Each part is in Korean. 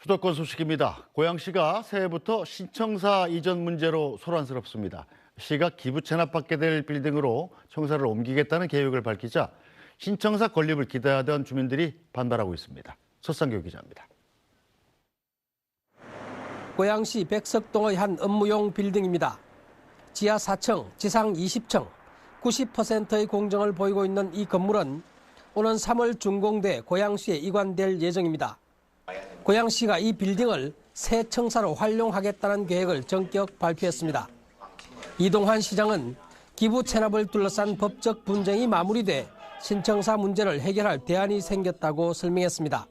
수도권 소식입니다. 고양시가 새해부터 신청사 이전 문제로 소란스럽습니다. 시가 기부 체납받게 될 빌딩으로 청사를 옮기겠다는 계획을 밝히자 신청사 건립을 기대하던 주민들이 반발하고 있습니다. 서상교 기자입니다. 고양시 백석동의 한 업무용 빌딩입니다. 지하 4층, 지상 20층, 90%의 공정을 보이고 있는 이 건물은 오는 3월 준공돼 고양시에 이관될 예정입니다. 고양시가 이 빌딩을 새 청사로 활용하겠다는 계획을 전격 발표했습니다. 이동환 시장은 기부 체납을 둘러싼 법적 분쟁이 마무리돼 신청사 문제를 해결할 대안이 생겼다고 설명했습니다.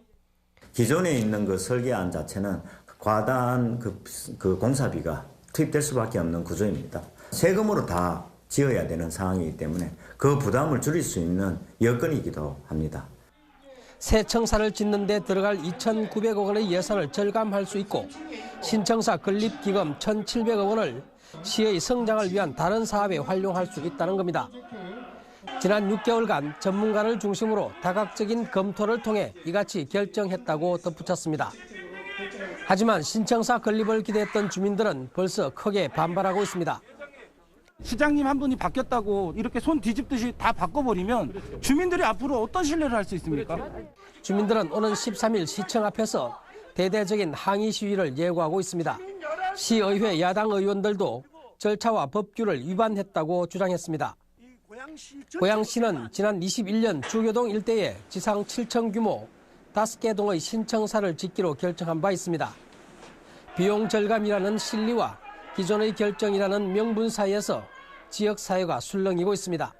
기존에 있는 그 설계안 자체는 과다한 그, 그 공사비가 투입될 수밖에 없는 구조입니다. 세금으로 다 지어야 되는 상황이기 때문에 그 부담을 줄일 수 있는 여건이기도 합니다. 새 청사를 짓는 데 들어갈 2,900억 원의 예산을 절감할 수 있고 신청사 건립 기금 1,700억 원을 시의 성장을 위한 다른 사업에 활용할 수 있다는 겁니다. 지난 6개월간 전문가를 중심으로 다각적인 검토를 통해 이같이 결정했다고 덧붙였습니다. 하지만 신청사 건립을 기대했던 주민들은 벌써 크게 반발하고 있습니다. 시장님 한 분이 바뀌었다고 이렇게 손 뒤집듯이 다 바꿔버리면 주민들이 앞으로 어떤 신뢰를 할 수 있습니까? 주민들은 오는 13일 시청 앞에서 대대적인 항의 시위를 예고하고 있습니다. 시의회 야당 의원들도 절차와 법규를 위반했다고 주장했습니다. 고양시는 지난 21년 주교동 일대에 지상 7층 규모 5개 동의 신청사를 짓기로 결정한 바 있습니다. 비용 절감이라는 실리와 기존의 결정이라는 명분 사이에서 지역 사회가 술렁이고 있습니다.